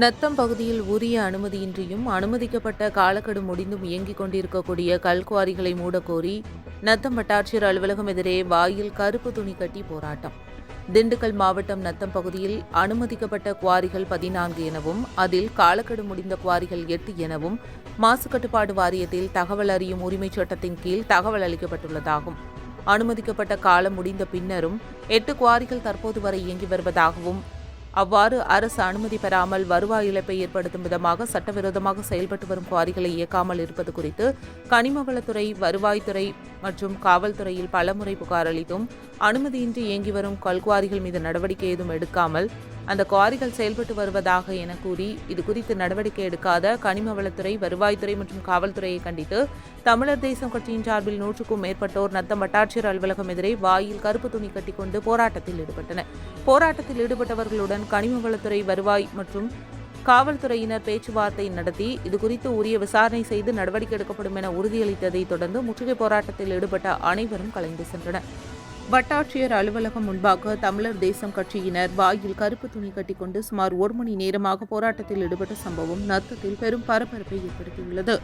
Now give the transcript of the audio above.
நத்தம் பகுதியில் உரிய அனுமதியின்றியும் அனுமதிக்கப்பட்ட காலக்கெடு முடிந்தும் இயங்கிக் கொண்டிருக்கக்கூடிய கல்குவாரிகளை மூடக்கோரி நத்தம் வட்டாட்சியர் அலுவலகம் எதிரே வாயில் கருப்பு துணி கட்டி போராட்டம். திண்டுக்கல் மாவட்டம் நத்தம் பகுதியில் அனுமதிக்கப்பட்ட குவாரிகள் பதினான்கு எனவும் அதில் காலக்கெடு முடிந்த குவாரிகள் எட்டு எனவும் மாசு கட்டுப்பாடு வாரியத்தில் தகவல் அறியும் உரிமைச் சட்டத்தின் கீழ் தகவல் அளிக்கப்பட்டுள்ளதாகும். அனுமதிக்கப்பட்ட காலம் முடிந்த பின்னரும் எட்டு குவாரிகள் தற்போது வரை இயங்கி வருவதாகவும் அவ்வாறு அரசு அனுமதி பெறாமல் வருவாய் இழப்பை ஏற்படுத்தும் விதமாக சட்டவிரோதமாக செயல்பட்டு வரும் குவாரிகளை இயக்காமல் இருப்பது குறித்து கனிமவளத்துறை வருவாய்த்துறை மற்றும் காவல்துறையில் பலமுறை புகார் அளித்தும் அனுமதியின்றி இயங்கி வரும் கல்குவாரிகள் மீது நடவடிக்கை ஏதும் எடுக்காமல் அந்த குவாரிகள் செயல்பட்டு வருவதாக என கூறி இதுகுறித்து நடவடிக்கை எடுக்காத கனிம வளத்துறை வருவாய்த்துறை மற்றும் காவல்துறையை கண்டித்து தமிழர் தேசம் கட்சியின் சார்பில் நூற்றுக்கும் மேற்பட்டோர் நத்தம் வட்டாட்சியர் அலுவலகம் எதிரே வாயில் கருப்பு துணி கட்டிக்கொண்டு போராட்டத்தில் ஈடுபட்டனர். போராட்டத்தில் ஈடுபட்டவர்களுடன் கனிம வளத்துறை வருவாய் மற்றும் காவல்துறையினர் பேச்சுவார்த்தை நடத்தி இதுகுறித்து உரிய விசாரணை செய்து நடவடிக்கை எடுக்கப்படும் என உறுதியளித்ததைத் தொடர்ந்து முற்றுகை போராட்டத்தில் ஈடுபட்ட அனைவரும் கலைந்து சென்றனர். வட்டாட்சியர் அலுவலகம் முன்பாக தமிழர் தேசம் கட்சியினர் வாயில் கருப்பு துணி கட்டிக்கொண்டு சுமார் ஒரு மணி நேரமாக போராட்டத்தில் ஈடுபட்ட சம்பவம் நத்தத்தில் பெரும் பரபரப்பை ஏற்படுத்தியுள்ளது.